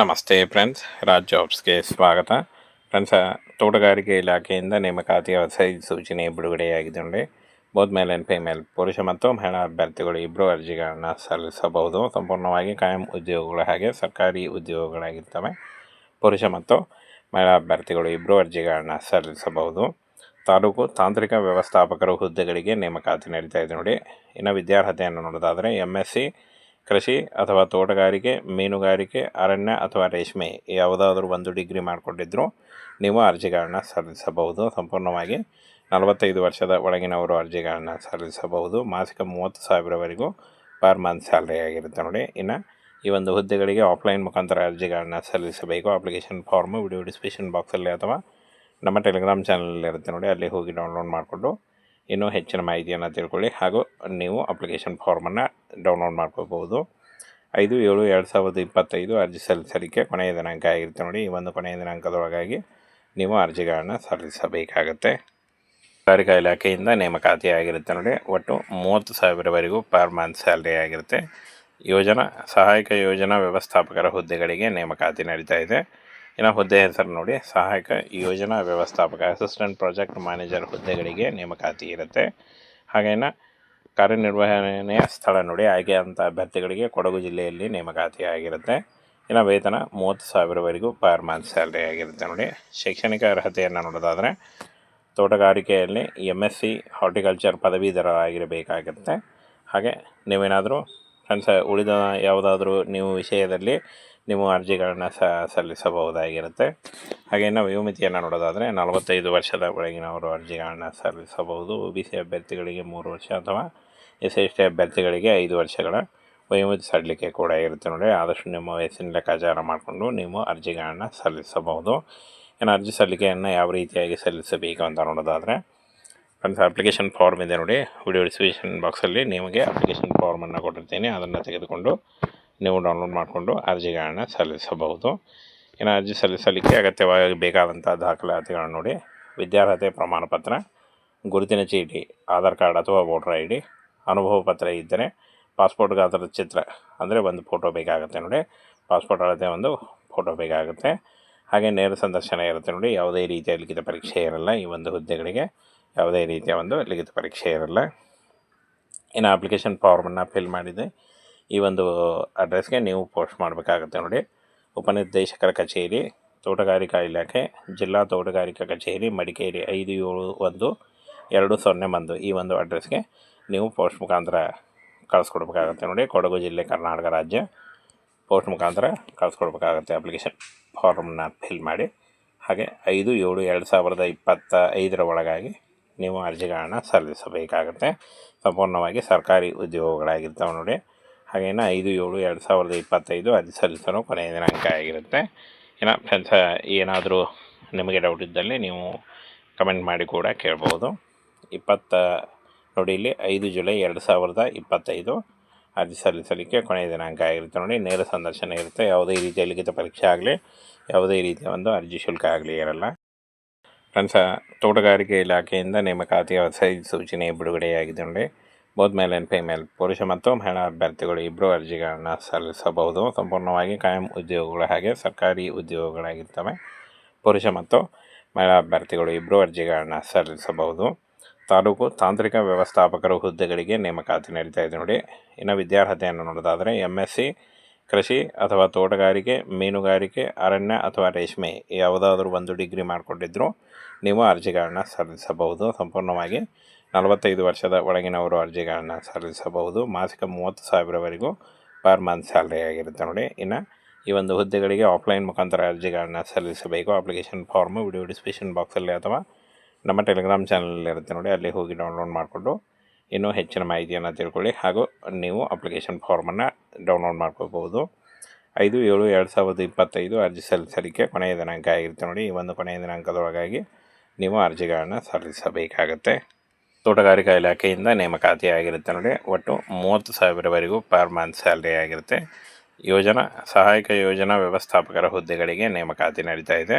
ನಮಸ್ತೆ ಫ್ರೆಂಡ್ಸ್ ರಾಜ್ ಜಾಬ್ಸ್ಗೆ ಸ್ವಾಗತ. ಫ್ರೆಂಡ್ಸ್ ತೋಟಗಾರಿಕೆ ಇಲಾಖೆಯಿಂದ ನೇಮಕಾತಿ ಹೊಸ ಸೂಚನೆ ಬಿಡುಗಡೆಯಾಗಿದೆ ನೋಡಿ. ಬೋತ್ ಮೇಲ್ ಆ್ಯಂಡ್ ಫಿಮೇಲ್ ಪುರುಷ ಮತ್ತು ಮಹಿಳಾ ಅಭ್ಯರ್ಥಿಗಳು ಇಬ್ಬರು ಅರ್ಜಿಗಳನ್ನು ಸಲ್ಲಿಸಬಹುದು. ಸಂಪೂರ್ಣವಾಗಿ ಕಾಯಂ ಉದ್ಯೋಗಗಳ ಹಾಗೆ ಸರ್ಕಾರಿ ಉದ್ಯೋಗಗಳಾಗಿರ್ತವೆ. ಪುರುಷ ಮತ್ತು ಮಹಿಳಾ ಅಭ್ಯರ್ಥಿಗಳು ಇಬ್ಬರು ಅರ್ಜಿಗಳನ್ನು ಸಲ್ಲಿಸಬಹುದು. ತಾಲೂಕು ತಾಂತ್ರಿಕ ವ್ಯವಸ್ಥಾಪಕರ ಹುದ್ದೆಗಳಿಗೆ ನೇಮಕಾತಿ ನಡೀತಾ ಇದೆ ನೋಡಿ. ಇನ್ನು ವಿದ್ಯಾರ್ಹತೆಯನ್ನು ನೋಡೋದಾದರೆ ಎಂ ಎಸ್ ಸಿ ಕೃಷಿ ಅಥವಾ ತೋಟಗಾರಿಕೆ, ಮೀನುಗಾರಿಕೆ, ಅರಣ್ಯ ಅಥವಾ ರೇಷ್ಮೆ ಯಾವುದಾದ್ರೂ ಒಂದು ಡಿಗ್ರಿ ಮಾಡಿಕೊಂಡಿದ್ದರೂ ನೀವು ಅರ್ಜಿಗಳನ್ನ ಸಲ್ಲಿಸಬಹುದು. ಸಂಪೂರ್ಣವಾಗಿ ನಲವತ್ತೈದು ವರ್ಷದ ಒಳಗಿನವರು ಅರ್ಜಿಗಳನ್ನ ಸಲ್ಲಿಸಬಹುದು. ಮಾಸಿಕ ಮೂವತ್ತು ಸಾವಿರವರೆಗೂ ಪರ್ ಮಂತ್ ಸ್ಯಾಲ್ರಿ ಆಗಿರುತ್ತೆ ನೋಡಿ. ಇನ್ನು ಈ ಒಂದು ಹುದ್ದೆಗಳಿಗೆ ಆಫ್ಲೈನ್ ಮುಖಾಂತರ ಅರ್ಜಿಗಳನ್ನ ಸಲ್ಲಿಸಬೇಕು. ಅಪ್ಲಿಕೇಶನ್ ಫಾರ್ಮು, ವಿಡಿಯೋ ಡಿಸ್ಕ್ರಿಪ್ಷನ್ ಬಾಕ್ಸಲ್ಲಿ ಅಥವಾ ನಮ್ಮ ಟೆಲಿಗ್ರಾಮ್ ಚಾನಲಲ್ಲಿ ಇರುತ್ತೆ ನೋಡಿ. ಅಲ್ಲಿ ಹೋಗಿ ಡೌನ್ಲೋಡ್ ಮಾಡಿಕೊಂಡು ಇನ್ನೂ ಹೆಚ್ಚಿನ ಮಾಹಿತಿಯನ್ನು ತಿಳ್ಕೊಳ್ಳಿ ಹಾಗೂ ನೀವು ಅಪ್ಲಿಕೇಶನ್ ಫಾರ್ಮನ್ನು ಡೌನ್ಲೋಡ್ ಮಾಡ್ಕೋಬೋದು ಐದು ಏಳು ಎರಡು ಸಾವಿರದ ಇಪ್ಪತ್ತೈದು ಅರ್ಜಿ ಸಲ್ಲಿಸಲಿಕ್ಕೆ ಕೊನೆಯ ದಿನಾಂಕ ಆಗಿರುತ್ತೆ ನೋಡಿ. ಈ ಒಂದು ಕೊನೆಯ ದಿನಾಂಕದೊಳಗಾಗಿ ನೀವು ಅರ್ಜಿಗಳನ್ನು ಸಲ್ಲಿಸಬೇಕಾಗತ್ತೆ. ಕೈಗಾರಿಕಾ ಇಲಾಖೆಯಿಂದ ನೇಮಕಾತಿ ಆಗಿರುತ್ತೆ ನೋಡಿ. ಒಟ್ಟು ಮೂವತ್ತು ಸಾವಿರವರೆಗೂ ಪರ್ ಮಂತ್ ಸ್ಯಾಲ್ರಿ ಆಗಿರುತ್ತೆ. ಯೋಜನಾ, ಸಹಾಯಕ ಯೋಜನಾ ವ್ಯವಸ್ಥಾಪಕರ ಹುದ್ದೆಗಳಿಗೆ ನೇಮಕಾತಿ ನಡೀತಾ ಇದೆ. ಇನ್ನು ಹುದ್ದೆ ಹೆಸರು ನೋಡಿ. ಸಹಾಯಕ, ಯೋಜನಾ ವ್ಯವಸ್ಥಾಪಕ ಅಸಿಸ್ಟೆಂಟ್ ಪ್ರಾಜೆಕ್ಟ್ ಮ್ಯಾನೇಜರ್ ಹುದ್ದೆಗಳಿಗೆ ನೇಮಕಾತಿ ಇರುತ್ತೆ. ಹಾಗೇನ ಕಾರ್ಯನಿರ್ವಹಣೆಯ ಸ್ಥಳ ನೋಡಿ. ಆಯ್ಕೆಯಾದಂಥ ಅಭ್ಯರ್ಥಿಗಳಿಗೆ ಕೊಡಗು ಜಿಲ್ಲೆಯಲ್ಲಿ ನೇಮಕಾತಿ ಆಗಿರುತ್ತೆ. ಇನ್ನು ವೇತನ ಮೂವತ್ತು ಸಾವಿರವರೆಗೂ ಪರ್ ಮಂತ್ ಸ್ಯಾಲ್ರಿ ಆಗಿರುತ್ತೆ ನೋಡಿ. ಶೈಕ್ಷಣಿಕ ಅರ್ಹತೆಯನ್ನು ನೋಡೋದಾದರೆ ತೋಟಗಾರಿಕೆಯಲ್ಲಿ ಎಂ ಎಸ್ ಸಿ ಹಾರ್ಟಿಕಲ್ಚರ್ ಪದವೀಧರ ಆಗಿರಬೇಕಾಗುತ್ತೆ ಹಾಗೆ ನೀವೇನಾದರೂ ಫ್ರೆಂಡ್ಸ್ ಉಳಿದ ಯಾವುದಾದ್ರೂ ನೀವು ವಿಷಯದಲ್ಲಿ ನೀವು ಅರ್ಜಿಗಳನ್ನು ಸ, ಸಲ್ಲಿಸಬಹುದಾಗಿರುತ್ತೆ. ಹಾಗೆ ನಾವು ವಯೋಮಿತಿಯನ್ನು ನೋಡೋದಾದರೆ ನಲವತ್ತೈದು ವರ್ಷದ ಒಳಗಿನವರು ಅರ್ಜಿಗಳನ್ನು ಸಲ್ಲಿಸಬಹುದು. ಒ ಬಿ ಸಿ ಅಭ್ಯರ್ಥಿಗಳಿಗೆ ಮೂರು ವರ್ಷ ಅಥವಾ ಎಸ್ ಎಸ್ ಟಿ ಅಭ್ಯರ್ಥಿಗಳಿಗೆ ಐದು ವರ್ಷಗಳ ವಯೋಮಿತಿ ಸಡಲಿಕೆ ಕೂಡ ಇರುತ್ತೆ ನೋಡಿ. ಆದಷ್ಟು ನಿಮ್ಮ ವಯಸ್ಸಿನ ಲೆಕ್ಕಾಚಾರ ಮಾಡಿಕೊಂಡು ನೀವು ಅರ್ಜಿಗಳನ್ನು ಸಲ್ಲಿಸಬಹುದು. ಏನು ಅರ್ಜಿ ಸಲ್ಲಿಕೆಯನ್ನು ಯಾವ ರೀತಿಯಾಗಿ ಸಲ್ಲಿಸಬೇಕು ಅಂತ ನೋಡೋದಾದರೆ, ಫ್ರೆಂಡ್ಸ್, ಅಪ್ಲಿಕೇಶನ್ ಫಾರ್ಮ್ ಇದೆ ನೋಡಿ. ವಿಡಿಯೋ ಡಿಸ್ಕ್ರಿಪ್ಷನ್ ಬಾಕ್ಸಲ್ಲಿ ನಿಮಗೆ ಅಪ್ಲಿಕೇಶನ್ ಫಾರ್ಮನ್ನು ಕೊಟ್ಟಿರ್ತೀನಿ. ಅದನ್ನು ತೆಗೆದುಕೊಂಡು ನೀವು ಡೌನ್ಲೋಡ್ ಮಾಡಿಕೊಂಡು ಅರ್ಜಿಗಳನ್ನು ಸಲ್ಲಿಸಬಹುದು. ಇನ್ನು ಅರ್ಜಿ ಸಲ್ಲಿಸಲಿಕ್ಕೆ ಅಗತ್ಯವಾಗಿ ಬೇಕಾದಂಥ ದಾಖಲಾತಿಗಳನ್ನು ನೋಡಿ. ವಿದ್ಯಾರ್ಹತೆ ಪ್ರಮಾಣ ಪತ್ರ ಗುರುತಿನ ಚೀಟಿ, ಆಧಾರ್ ಕಾರ್ಡ್ ಅಥವಾ ವೋಟರ್ ಐ ಡಿ, ಅನುಭವ ಪತ್ರ ಇದ್ದರೆ ಪಾಸ್ಪೋರ್ಟ್ ಗಾತ್ರದ ಚಿತ್ರ ಅಂದರೆ ಒಂದು ಫೋಟೋ ಬೇಕಾಗುತ್ತೆ ನೋಡಿ. ಪಾಸ್ಪೋರ್ಟ್ ಅಳತೆ ಒಂದು ಫೋಟೋ ಬೇಕಾಗುತ್ತೆ. ಹಾಗೆ ನೇರ ಸಂದರ್ಶನ ಇರುತ್ತೆ ನೋಡಿ. ಯಾವುದೇ ರೀತಿಯ ಲಿಖಿತ ಪರೀಕ್ಷೆ ಇರಲ್ಲ ಈ ಒಂದು ಹುದ್ದೆಗಳಿಗೆ. ಯಾವುದೇ ರೀತಿಯ ಒಂದು ಲಿಖಿತ ಪರೀಕ್ಷೆ ಇರಲ್ಲ. ಇನ್ನು ಅಪ್ಲಿಕೇಶನ್ ಫಾರ್ಮನ್ನು ಫಿಲ್ ಮಾಡಿದೆ ಈ ಒಂದು ಅಡ್ರೆಸ್ಗೆ ನೀವು ಪೋಸ್ಟ್ ಮಾಡಬೇಕಾಗುತ್ತೆ ನೋಡಿ. ಉಪನಿರ್ದೇಶಕರ ಕಚೇರಿ, ತೋಟಗಾರಿಕಾ ಇಲಾಖೆ, ಜಿಲ್ಲಾ ತೋಟಗಾರಿಕಾ ಕಚೇರಿ, ಮಡಿಕೇರಿ ಐದು ಏಳು ಒಂದು ಎರಡು ಸೊನ್ನೆ ಒಂದು ಈ ಒಂದು ಅಡ್ರೆಸ್ಗೆ ನೀವು ಪೋಸ್ಟ್ ಮುಖಾಂತರ ಕಳಿಸ್ಕೊಡ್ಬೇಕಾಗತ್ತೆ ನೋಡಿ. ಕೊಡಗು ಜಿಲ್ಲೆ, ಕರ್ನಾಟಕ ರಾಜ್ಯ ಪೋಸ್ಟ್ ಮುಖಾಂತರ ಕಳಿಸ್ಕೊಡ್ಬೇಕಾಗತ್ತೆ ಅಪ್ಲಿಕೇಶನ್ ಫಾರ್ಮ್ನ ಫಿಲ್ ಮಾಡಿ. ಹಾಗೆ ಐದು ಏಳು ಎರಡು ಸಾವಿರದ ಇಪ್ಪತ್ತ ಐದರ ಒಳಗಾಗಿ ನೀವು ಅರ್ಜಿಗಳನ್ನು ಸಲ್ಲಿಸಬೇಕಾಗತ್ತೆ. ಸಂಪೂರ್ಣವಾಗಿ ಸರ್ಕಾರಿ ಉದ್ಯೋಗಗಳಾಗಿರ್ತಾವೆ ನೋಡಿ. ಹಾಗೇನು ಐದು, ಏಳು, ಎರಡು ಸಾವಿರದ ಇಪ್ಪತ್ತೈದು ಅರ್ಜಿ ಸಲ್ಲಿಸಲು ಕೊನೆಯ ದಿನಾಂಕ ಆಗಿರುತ್ತೆ. ಏನ ಫ್ರೆಂಡ್ಸ್, ಏನಾದರೂ ನಿಮಗೆ ಡೌಟ್ ಇದ್ದಲ್ಲಿ ನೀವು ಕಮೆಂಟ್ ಮಾಡಿ ಕೂಡ ಕೇಳ್ಬೋದು. ಇಪ್ಪತ್ತ, ನೋಡಿ ಇಲ್ಲಿ ಐದು ಜುಲೈ ಎರಡು ಸಾವಿರದ ಇಪ್ಪತ್ತೈದು ಅರ್ಜಿ ಸಲ್ಲಿಸಲಿಕ್ಕೆ ಕೊನೆಯ ದಿನಾಂಕ ಆಗಿರುತ್ತೆ. ನೋಡಿ ನೇರ ಸಂದರ್ಶನ ಇರುತ್ತೆ. ಯಾವುದೇ ರೀತಿಯ ಲಿಖಿತ ಪರೀಕ್ಷೆ ಆಗಲಿ, ಯಾವುದೇ ರೀತಿಯ ಒಂದು ಅರ್ಜಿ ಶುಲ್ಕ ಆಗಲಿ ಇರಲ್ಲ. ಫ್ರೆಂಡ್ಸ, ತೋಟಗಾರಿಕೆ ಇಲಾಖೆಯಿಂದ ನೇಮಕಾತಿಯ ಸೂಚನೆ ಬಿಡುಗಡೆಯಾಗಿದೆ. ನೋಡಿ ಬೋತ್ ಮೇಲ್ ಆ್ಯಂಡ್ ಫಿಮೇಲ್ ಪುರುಷ ಮತ್ತು ಮಹಿಳಾ ಅಭ್ಯರ್ಥಿಗಳು ಇಬ್ಬರು ಅರ್ಜಿಗಳನ್ನು ಸಲ್ಲಿಸಬಹುದು. ಸಂಪೂರ್ಣವಾಗಿ ಕಾಯಂ ಉದ್ಯೋಗಗಳ ಹಾಗೆ ಸರ್ಕಾರಿ ಉದ್ಯೋಗಗಳಾಗಿರ್ತವೆ. ಪುರುಷ ಮತ್ತು ಮಹಿಳಾ ಅಭ್ಯರ್ಥಿಗಳು ಇಬ್ಬರು ಅರ್ಜಿಗಳನ್ನು ಸಲ್ಲಿಸಬಹುದು. ತಾಲೂಕು ತಾಂತ್ರಿಕ ವ್ಯವಸ್ಥಾಪಕರ ಹುದ್ದೆಗಳಿಗೆ ನೇಮಕಾತಿ ನಡೀತಾ ಇದೆ ನೋಡಿ. ಇನ್ನು ವಿದ್ಯಾರ್ಹತೆಯನ್ನು ನೋಡೋದಾದರೆ ಎಂ ಎಸ್ ಸಿ ಕೃಷಿ ಅಥವಾ ತೋಟಗಾರಿಕೆ, ಮೀನುಗಾರಿಕೆ, ಅರಣ್ಯ ಅಥವಾ ರೇಷ್ಮೆ ಯಾವುದಾದ್ರೂ ಒಂದು ಡಿಗ್ರಿ ಮಾಡಿಕೊಂಡಿದ್ದರೂ ನೀವು ಅರ್ಜಿಗಳನ್ನು ಸಲ್ಲಿಸಬಹುದು. ಸಂಪೂರ್ಣವಾಗಿ ನಲವತ್ತೈದು ವರ್ಷದ ಒಳಗಿನವರು ಅರ್ಜಿಗಳನ್ನು ಸಲ್ಲಿಸಬಹುದು. ಮಾಸಿಕ ಮೂವತ್ತು ಸಾವಿರವರೆಗೂ ಪರ್ ಮಂತ್ ಸ್ಯಾಲ್ರಿ ಆಗಿರುತ್ತೆ ನೋಡಿ. ಇನ್ನು ಈ ಒಂದು ಹುದ್ದೆಗಳಿಗೆ ಆಫ್ಲೈನ್ ಮುಖಾಂತರ ಅರ್ಜಿಗಳನ್ನು ಸಲ್ಲಿಸಬೇಕು. ಅಪ್ಲಿಕೇಶನ್ ಫಾರ್ಮು, ವಿಡಿಯೋ ಡಿಸ್ಕ್ರಿಪ್ಷನ್ ಬಾಕ್ಸಲ್ಲಿ ಅಥವಾ ನಮ್ಮ ಟೆಲಿಗ್ರಾಮ್ ಚಾನಲಲ್ಲಿ ಇರುತ್ತೆ ನೋಡಿ. ಅಲ್ಲಿ ಹೋಗಿ ಡೌನ್ಲೋಡ್ ಮಾಡಿಕೊಂಡು ಇನ್ನೂ ಹೆಚ್ಚಿನ ಮಾಹಿತಿಯನ್ನು ತಿಳ್ಕೊಳ್ಳಿ. ಹಾಗೂ ನೀವು ಅಪ್ಲಿಕೇಶನ್ ಫಾರ್ಮನ್ನು ಡೌನ್ಲೋಡ್ ಮಾಡ್ಕೋಬೋದು ಐದು ಏಳು ಎರಡು ಸಾವಿರದ ಇಪ್ಪತ್ತೈದು ಅರ್ಜಿ ಸಲ್ಲಿಸಲಿಕ್ಕೆ ಕೊನೆಯ ದಿನಾಂಕ ಆಗಿರುತ್ತೆ ನೋಡಿ. ಈ ಒಂದು ಕೊನೆಯ ದಿನಾಂಕದೊಳಗಾಗಿ ನೀವು ಅರ್ಜಿಗಳನ್ನು ಸಲ್ಲಿಸಬೇಕಾಗತ್ತೆ. ತೋಟಗಾರಿಕಾ ಇಲಾಖೆಯಿಂದ ನೇಮಕಾತಿ ಆಗಿರುತ್ತೆ ನೋಡಿ. ಒಟ್ಟು ಮೂವತ್ತು ಸಾವಿರವರೆಗೂ ಪರ್ ಮಂತ್ ಸ್ಯಾಲ್ರಿ ಆಗಿರುತ್ತೆ. ಯೋಜನಾ, ಸಹಾಯಕ ಯೋಜನಾ ವ್ಯವಸ್ಥಾಪಕರ ಹುದ್ದೆಗಳಿಗೆ ನೇಮಕಾತಿ ನಡೀತಾ ಇದೆ.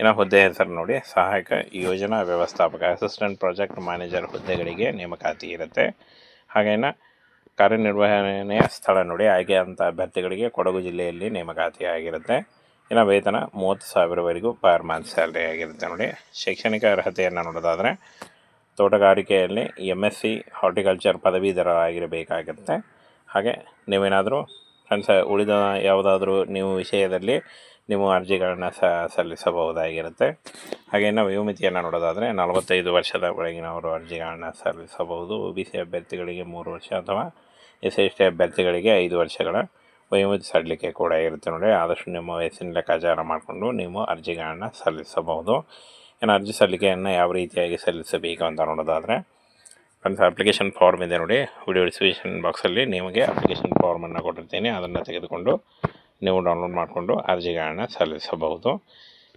ಇನ್ನು ಹುದ್ದೆ ಹೆಸರು ನೋಡಿ. ಸಹಾಯಕ ಯೋಜನಾ ವ್ಯವಸ್ಥಾಪಕ, ಅಸಿಸ್ಟೆಂಟ್ ಪ್ರಾಜೆಕ್ಟ್ ಮ್ಯಾನೇಜರ್ ಹುದ್ದೆಗಳಿಗೆ ನೇಮಕಾತಿ ಇರುತ್ತೆ. ಹಾಗೇನ ಕಾರ್ಯನಿರ್ವಹಣೆಯ ಸ್ಥಳ ನೋಡಿ. ಆಯ್ಕೆಯಾದಂಥ ಅಭ್ಯರ್ಥಿಗಳಿಗೆ ಕೊಡಗು ಜಿಲ್ಲೆಯಲ್ಲಿ ನೇಮಕಾತಿ ಆಗಿರುತ್ತೆ. ಇನ್ನು ವೇತನ ಮೂವತ್ತು ಸಾವಿರವರೆಗೂ ಪರ್ ಮಂತ್ ಸ್ಯಾಲ್ರಿ ಆಗಿರುತ್ತೆ ನೋಡಿ. ಶೈಕ್ಷಣಿಕ ಅರ್ಹತೆಯನ್ನು ನೋಡೋದಾದರೆ ತೋಟಗಾರಿಕೆಯಲ್ಲಿ ಎಂ ಎಸ್ ಸಿ ಹಾರ್ಟಿಕಲ್ಚರ್ ಪದವೀಧರ ಆಗಿರಬೇಕಾಗಿರುತ್ತೆ ಹಾಗೆ ನೀವೇನಾದರೂ ಫ್ರೆಂಡ್ಸ್ ಉಳಿದ ಯಾವುದಾದ್ರೂ ನೀವು ವಿಷಯದಲ್ಲಿ ನೀವು ಅರ್ಜಿಗಳನ್ನು ಸ, ಸಲ್ಲಿಸಬಹುದಾಗಿರುತ್ತೆ. ಹಾಗೆ ವಯೋಮಿತಿಯನ್ನು ನೋಡೋದಾದರೆ ನಲವತ್ತೈದು ವರ್ಷದ ಒಳಗಿನವರು ಅರ್ಜಿಗಳನ್ನು ಸಲ್ಲಿಸಬಹುದು. ಒ ಬಿ ಸಿ ಅಭ್ಯರ್ಥಿಗಳಿಗೆ ಮೂರು ವರ್ಷ ಅಥವಾ ಎಸ್ ಎಸ್ ಟಿ ಅಭ್ಯರ್ಥಿಗಳಿಗೆ ಐದು ವರ್ಷಗಳ ವಯೋಮಿತಿ ಸಡಿಲಿಕೆ ಕೂಡ ಇರುತ್ತೆ ನೋಡಿ. ಆದಷ್ಟು ನಿಮ್ಮ ವಯಸ್ಸಿನ ಲೆಕ್ಕಾಚಾರ ಮಾಡಿಕೊಂಡು ನೀವು ಅರ್ಜಿಗಳನ್ನು ಸಲ್ಲಿಸಬಹುದು. ಇನ್ನು ಅರ್ಜಿ ಸಲ್ಲಿಕೆಯನ್ನು ಯಾವ ರೀತಿಯಾಗಿ ಸಲ್ಲಿಸಬೇಕು ಅಂತ ನೋಡೋದಾದರೆ ಫ್ರೆಂಡ್ಸ್ ಅಪ್ಲಿಕೇಶನ್ ಫಾರ್ಮ್ ಇದೆ ನೋಡಿ. ವಿಡಿಯೋ ಡಿಸ್ಕ್ರಿಪ್ಷನ್ ಬಾಕ್ಸಲ್ಲಿ ನಿಮಗೆ ಅಪ್ಲಿಕೇಶನ್ ಫಾರ್ಮನ್ನು ಕೊಟ್ಟಿರ್ತೀನಿ. ಅದನ್ನು ತೆಗೆದುಕೊಂಡು ನೀವು ಡೌನ್ಲೋಡ್ ಮಾಡಿಕೊಂಡು ಅರ್ಜಿಗಳನ್ನು ಸಲ್ಲಿಸಬಹುದು.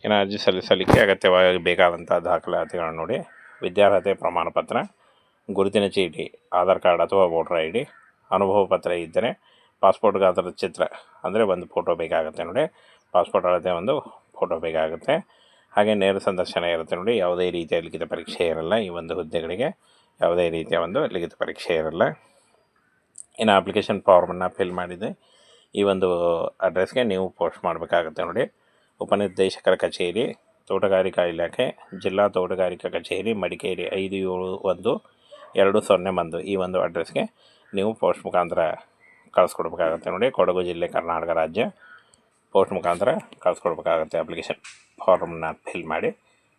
ಇನ್ನು ಅರ್ಜಿ ಸಲ್ಲಿಸಲಿಕ್ಕೆ ಅಗತ್ಯವಾಗಿ ಬೇಕಾದಂಥ ದಾಖಲಾತಿಗಳನ್ನು ನೋಡಿ. ವಿದ್ಯಾರ್ಹತೆ ಪ್ರಮಾಣ ಪತ್ರ ಗುರುತಿನ ಚೀಟಿ, ಆಧಾರ್ ಕಾರ್ಡ್ ಅಥವಾ ವೋಟರ್ ಐ ಡಿ, ಅನುಭವ ಪತ್ರ ಇದ್ದರೆ ಪಾಸ್ಪೋರ್ಟ್ ಗಾತ್ರದ ಚಿತ್ರ ಅಂದರೆ ಒಂದು ಫೋಟೋ ಬೇಕಾಗುತ್ತೆ ನೋಡಿ. ಪಾಸ್ಪೋರ್ಟ್ ಅಳತೆ ಒಂದು ಫೋಟೋ ಬೇಕಾಗುತ್ತೆ. ಹಾಗೆ ನೇರ ಸಂದರ್ಶನ ಇರುತ್ತೆ ನೋಡಿ, ಯಾವುದೇ ರೀತಿಯ ಲಿಖಿತ ಪರೀಕ್ಷೆ ಇರಲ್ಲ ಈ ಒಂದು ಹುದ್ದೆಗಳಿಗೆ. ಯಾವುದೇ ರೀತಿಯ ಒಂದು ಲಿಖಿತ ಪರೀಕ್ಷೆ ಇರಲ್ಲ. ಇನ್ನು ಅಪ್ಲಿಕೇಶನ್ ಫಾರ್ಮನ್ನು ಫಿಲ್ ಮಾಡಿದೆ ಈ ಒಂದು ಅಡ್ರೆಸ್ಗೆ ನೀವು ಪೋಸ್ಟ್ ಮಾಡಬೇಕಾಗುತ್ತೆ ನೋಡಿ. ಉಪನಿರ್ದೇಶಕರ ಕಚೇರಿ, ತೋಟಗಾರಿಕಾ ಇಲಾಖೆ, ಜಿಲ್ಲಾ ತೋಟಗಾರಿಕಾ ಕಚೇರಿ, ಮಡಿಕೇರಿ ಐದು ಏಳು ಒಂದು ಎರಡು ಸೊನ್ನೆ ಒಂದು ಈ ಒಂದು ಅಡ್ರೆಸ್ಗೆ ನೀವು ಪೋಸ್ಟ್ ಮುಖಾಂತರ ಕಳಿಸ್ಕೊಡ್ಬೇಕಾಗತ್ತೆ ನೋಡಿ. ಕೊಡಗು ಜಿಲ್ಲೆ, ಕರ್ನಾಟಕ ರಾಜ್ಯ. ಪೋಸ್ಟ್ ಮುಖಾಂತರ ಕಳಿಸ್ಕೊಡ್ಬೇಕಾಗತ್ತೆ ಅಪ್ಲಿಕೇಶನ್ ಫಾರ್ಮ್ನ ಫಿಲ್ ಮಾಡಿ.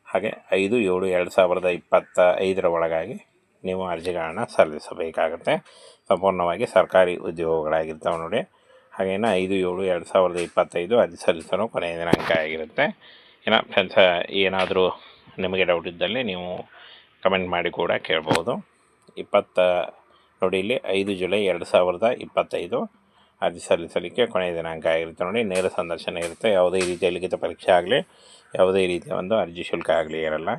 ಹಾಗೆ ಐದು, ಏಳು, ಎರಡು ಸಾವಿರದ ಇಪ್ಪತ್ತ ಐದರ ಒಳಗಾಗಿ ನೀವು ಅರ್ಜಿಗಳನ್ನು ಸಲ್ಲಿಸಬೇಕಾಗತ್ತೆ. ಸಂಪೂರ್ಣವಾಗಿ ಸರ್ಕಾರಿ ಉದ್ಯೋಗಗಳಾಗಿರ್ತಾವೆ ನೋಡಿ. ಹಾಗೇನ ಐದು, ಏಳು, ಎರಡು ಸಾವಿರದ ಇಪ್ಪತ್ತೈದು ಅರ್ಜಿ ಸಲ್ಲಿಸಲು ಕೊನೆಯ ದಿನಾಂಕ ಆಗಿರುತ್ತೆ. ಏನ ಫ್ರೆಂಡ್ಸ ಏನಾದರೂ ನಿಮಗೆ ಡೌಟ್ ಇದ್ದಲ್ಲಿ ನೀವು ಕಮೆಂಟ್ ಮಾಡಿ ಕೂಡ ಕೇಳ್ಬೋದು. ಇಪ್ಪತ್ತ, ನೋಡಿ ಇಲ್ಲಿ ಐದು ಜುಲೈ ಎರಡು ಸಾವಿರದ ಇಪ್ಪತ್ತೈದು. ಅರ್ಜಿ ಸಲ್ಲಿಸಲಿಕ್ಕೆ ಕೊನೆಯ ದಿನಾಂಕ ಆಗಿರುತ್ತೆ ನೋಡಿ. ನೇರ ಸಂದರ್ಶನ ಇರುತ್ತೆ. ಯಾವುದೇ ರೀತಿಯ ಲಿಖಿತ ಪರೀಕ್ಷೆ ಆಗಲಿ, ಯಾವುದೇ ರೀತಿಯ ಒಂದು ಅರ್ಜಿ ಶುಲ್ಕ ಆಗಲಿ ಇರಲ್ಲ